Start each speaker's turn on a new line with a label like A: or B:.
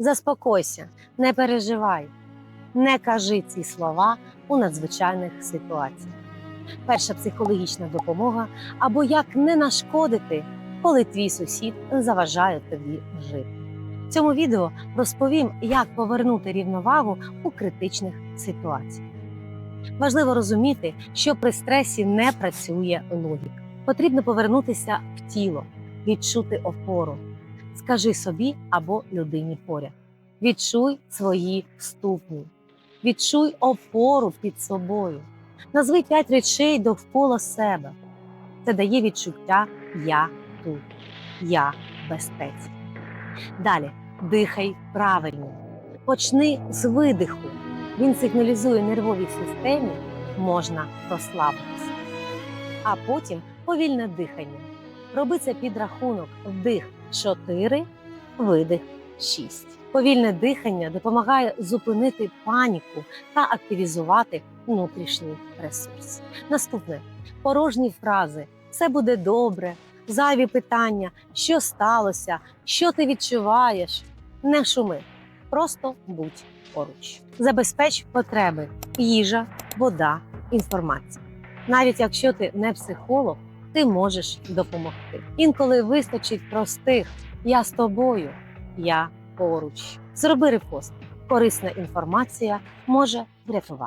A: Заспокойся, не переживай, не кажи ці слова у надзвичайних ситуаціях. Перша психологічна допомога або як не нашкодити, коли твій сусід заважає тобі жити. В цьому відео розповім, як повернути рівновагу у критичних ситуаціях. Важливо розуміти, що при стресі не працює логіка. Потрібно повернутися в тіло, відчути опору. Скажи собі або людині поряд. Відчуй свої ступні, відчуй опору під собою. Назви п'ять речей довкола себе. Це дає відчуття Я тут, я в безпеці. Далі дихай правильно. Почни з видиху. Він сигналізує нервовій системі, можна розслабитися. А потім повільне дихання. Роби це під рахунок вдих 4, видих 6. Повільне дихання допомагає зупинити паніку та активізувати внутрішній ресурс. Наступне порожні фрази: все буде добре, зайві питання, що сталося, що ти відчуваєш. Не шуми, просто будь поруч. Забезпеч потреби: їжа, вода, інформація. Навіть якщо ти не психолог, ти можеш допомогти. Інколи вистачить простих я з тобою, я поруч. Зроби репост. Корисна інформація може врятувати.